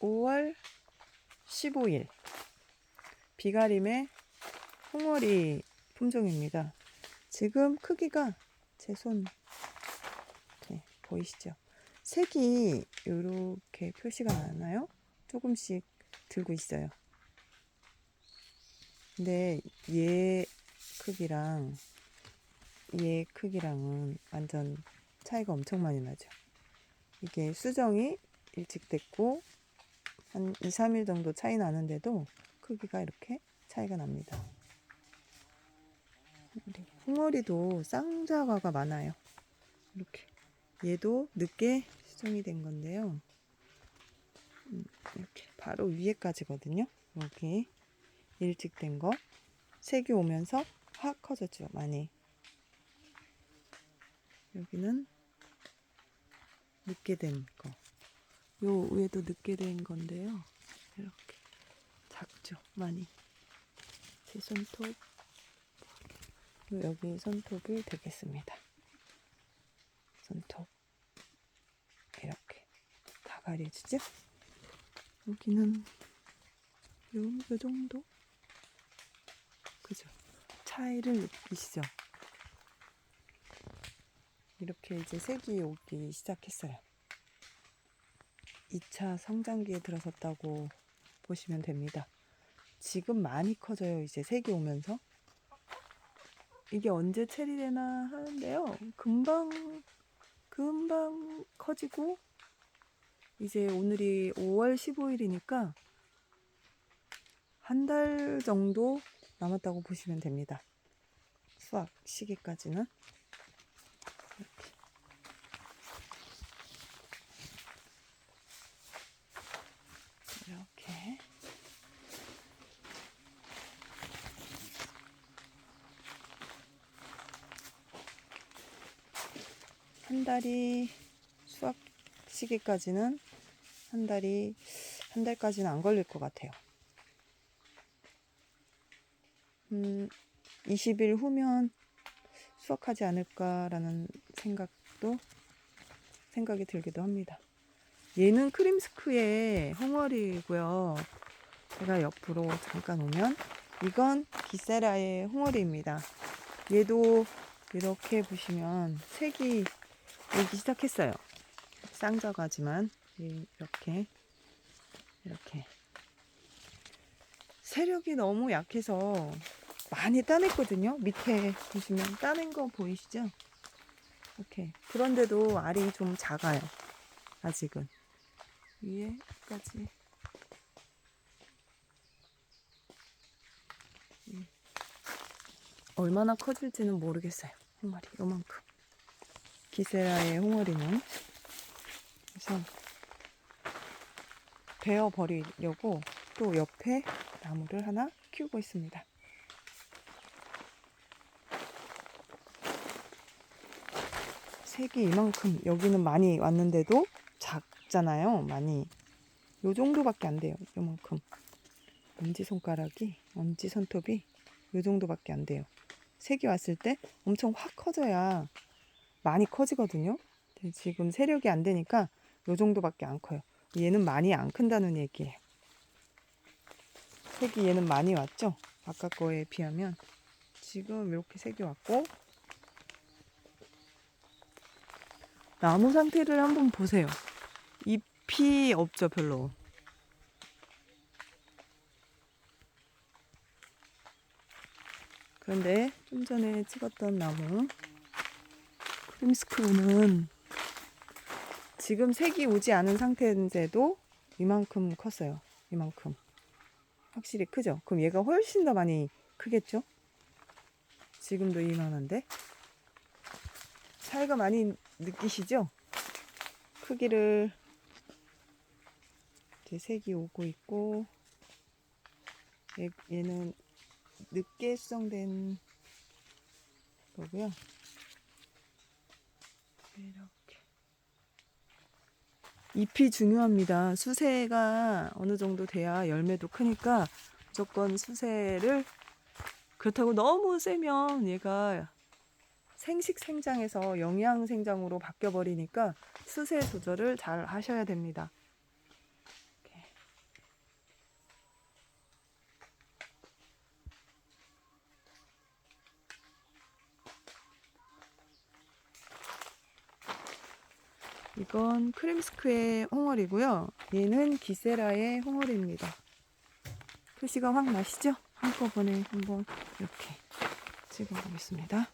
5월 15일 비가림의 홍어리 품종입니다. 지금 크기가 제 손 보이시죠? 색이 이렇게 표시가 나나요? 조금씩 들고 있어요. 근데 얘 크기랑 얘 크기랑은 완전 차이가 엄청 많이 나죠. 이게 수정이 일찍 됐고 한 2, 3일 정도 차이 나는데도 크기가 이렇게 차이가 납니다. 우리 홍어리도 쌍자과가 많아요. 이렇게 얘도 늦게 수정이 된 건데요. 음, 이렇게 바로 위에까지거든요. 여기 일찍 된 거. 색이 오면서 확 커졌죠. 많이. 여기는 늦게 된 거. 요 위에도 늦게 된 건데요. 이렇게 작죠. 많이. 제 손톱. 요 여기 손톱이 되겠습니다. 손톱. 이렇게 다 가려지죠? 여기는 요, 요 정도? 그죠? 차이를 느끼시죠? 이렇게 이제 색이 오기 시작했어요. 2차 성장기에 들어섰다고 보시면 됩니다. 지금 많이 커져요. 이제 색이 오면서. 이게 언제 체리되나 하는데요. 금방, 금방 커지고, 이제 오늘이 5월 15일이니까 한 달 정도 남았다고 보시면 됩니다. 수확 시기까지는. 이렇게. 이렇게. 한 달이 수확 시기까지는 한 달이 한 달까지는 안 걸릴 것 같아요. 음, 20일 후면 수확하지 않을까라는 생각도 생각이 들기도 합니다. 얘는 크림스크의 홍어리고요. 제가 옆으로 잠깐 오면 이건 기세라의 홍어리입니다. 얘도 이렇게 보시면 색이 오기 시작했어요. 쌍저가지만 이렇게 이렇게 세력이 너무 약해서 많이 따냈거든요. 밑에 보시면 따낸 거 보이시죠? 이렇게 그런데도 알이 좀 작아요. 아직은 위에까지 음. 얼마나 커질지는 모르겠어요. 홍어리 요만큼 기세라의 홍어리는 그래서 베어 버리려고 또 옆에 나무를 하나 키우고 있습니다. 색이 이만큼 여기는 많이 왔는데도 작잖아요. 많이 요 정도밖에 안 돼요. 요만큼 엄지 손가락이 엄지 손톱이 요 정도밖에 안 돼요. 색이 왔을 때 엄청 확 커져야 많이 커지거든요. 지금 세력이 안 되니까 요 정도밖에 안 커요. 얘는 많이 안 큰다는 얘기예요. 색이 얘는 많이 왔죠? 아까 거에 비하면 지금 이렇게 색이 왔고 나무 상태를 한번 보세요. 잎이 없죠, 별로. 그런데 좀 전에 찍었던 나무 크림스크루는 지금 색이 오지 않은 상태인데도 이만큼 컸어요. 이만큼. 확실히 크죠? 그럼 얘가 훨씬 더 많이 크겠죠? 지금도 이만한데? 차이가 많이 느끼시죠? 크기를 이제 색이 오고 있고 얘, 얘는 늦게 수정된 거고요. 잎이 중요합니다. 수세가 어느 정도 돼야 열매도 크니까 무조건 수세를 그렇다고 너무 세면 얘가 생식 생장에서 영양 생장으로 바뀌어 버리니까 수세 조절을 잘 하셔야 됩니다. 이건 크림스크의 홍어리고요. 얘는 기세라의 홍어리입니다. 표시가 확 나시죠? 한꺼번에 한번 이렇게 찍어보겠습니다.